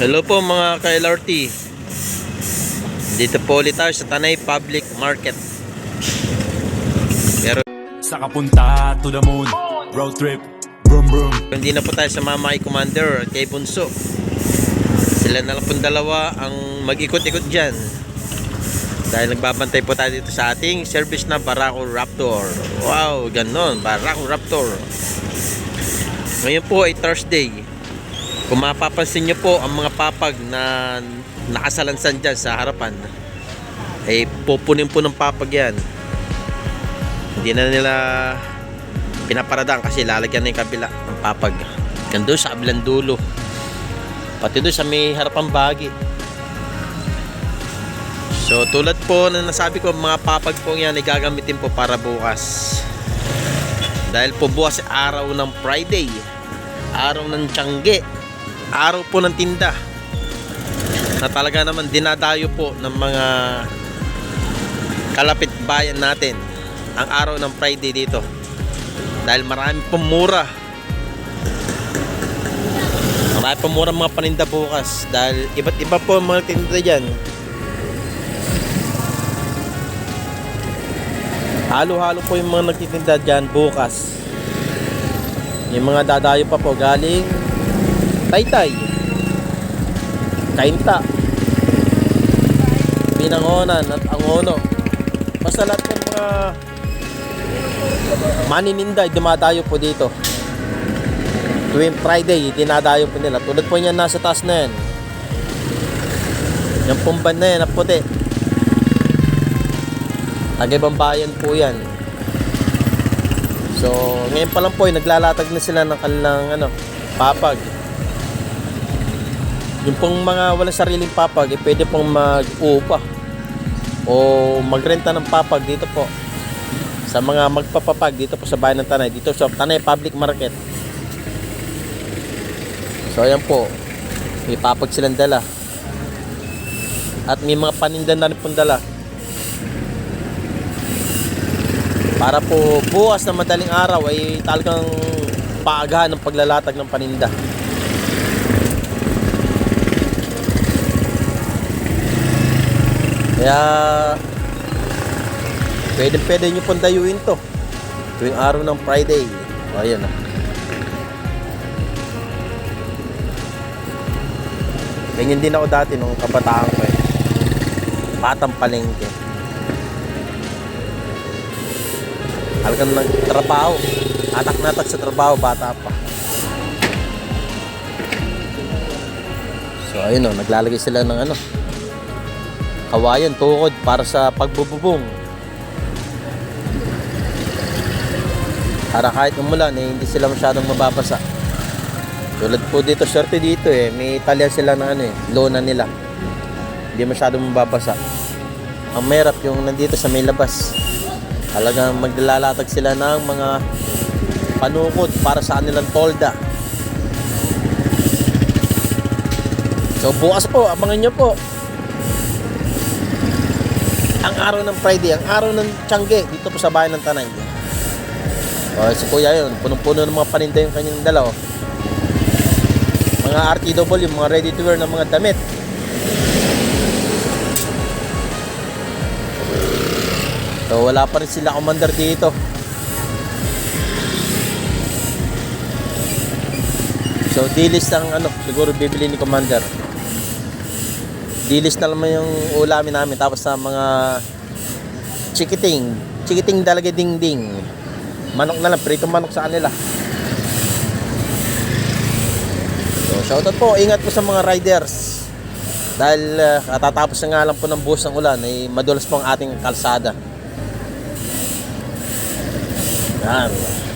Hello po mga ka-LRT Dito po ulit tayo sa Tanay Public Market. Pero Sa kapunta to the moon Road trip Brum brum hindi na po tayo sa Mama Commander kay Bunso. Sila na lang pong dalawa ang mag-ikot-ikot dyan. Dahil nagbabantay po tayo dito sa ating service na Barako Raptor. Wow, ganon, Barako Raptor. Ngayon po ay Thursday Kung mapapansin nyo po ang mga papag na nakasalansan dyan sa harapan ay pupunin po ng papag yan. Hindi na nila pinaparadaan kasi lalagyan na yung kabila ng papag. Yan doon sa kabilang dulo. Pati doon sa may harapang bagi so tulad po na nasabi ko mga papag po yan ay gagamitin po para bukas. Dahil po bukas araw ng Friday. Araw ng Tiangge araw po ng tinda. Na talaga naman dinadayo po ng mga kalapit bayan natin ang araw ng Friday dito. Dahil marami pong mura. Marami pong mura mga paninda bukas. Dahil iba't iba po mga tinda dyan. Halo-halo po yung mga nagtitinda dyan bukas. Yung mga dadayo pa po galing Taytay. Kainta. Pinangonan at Angono. Basta lahat po mga manininda ay dumadayo po dito. Tuwing Friday dinadayo po nila. Tulad po yan nasa taas na yan. Yung pumban na yan na puti. Tagaibang bayan po yan. So ngayon pa lang po ay naglalatag na sila ng kanilang ano, papag yung pong mga walang sariling papag eh, pwede pong mag-upa o magrenta ng papag dito po. Sa mga magpapapag dito po sa bayan ng Tanay dito sa Tanay Public Market. So ayan po. May papag silang dala. At may mga paninda na rin pong dala. Para po bukas na madaling araw ay talagang paagahan ng paglalatag ng paninda Kaya pwede pwede nyo pong dayuin to tuwing araw ng Friday. O ayan na. Ganyan din ako dati nung kabataan ko eh. Batang palengke. Talagang nagtrabaho. Atak-natak sa trabaho, bata pa. So ayun o, naglalagay sila ng ano, kawayan tukod para sa pagbububong. Para kahit umulan eh, hindi sila masyadong mababasa. Tulad po dito swerte dito eh. May talya sila na ano eh lona nila. Hindi masyadong mababasa. Ang merap yung nandito sa may labas. Talagang maglalatag sila ng mga panukod para sa kanilang tolda. So bukas po abangan nyo po ang araw ng Friday, ang araw ng Tiangge dito po sa bayan ng Tanay. O, si Kuya yun, punong-puno ng mga paninda yung kanyang dala. Oh. Mga RTW, mga ready to wear ng mga damit. So, wala pa rin sila commander dito. So, dilis ang ano, siguro bibili ni commander dilis na naman yung ulamin namin. Tapos sa mga chikiting. Chikiting talaga ding ding manok na lang. Prito manok sa kanila. So shoutout po. Ingat po sa mga riders. Dahil uh, na nga lang po ng buhos ng ulan ay madulas po ang ating kalsada. Yan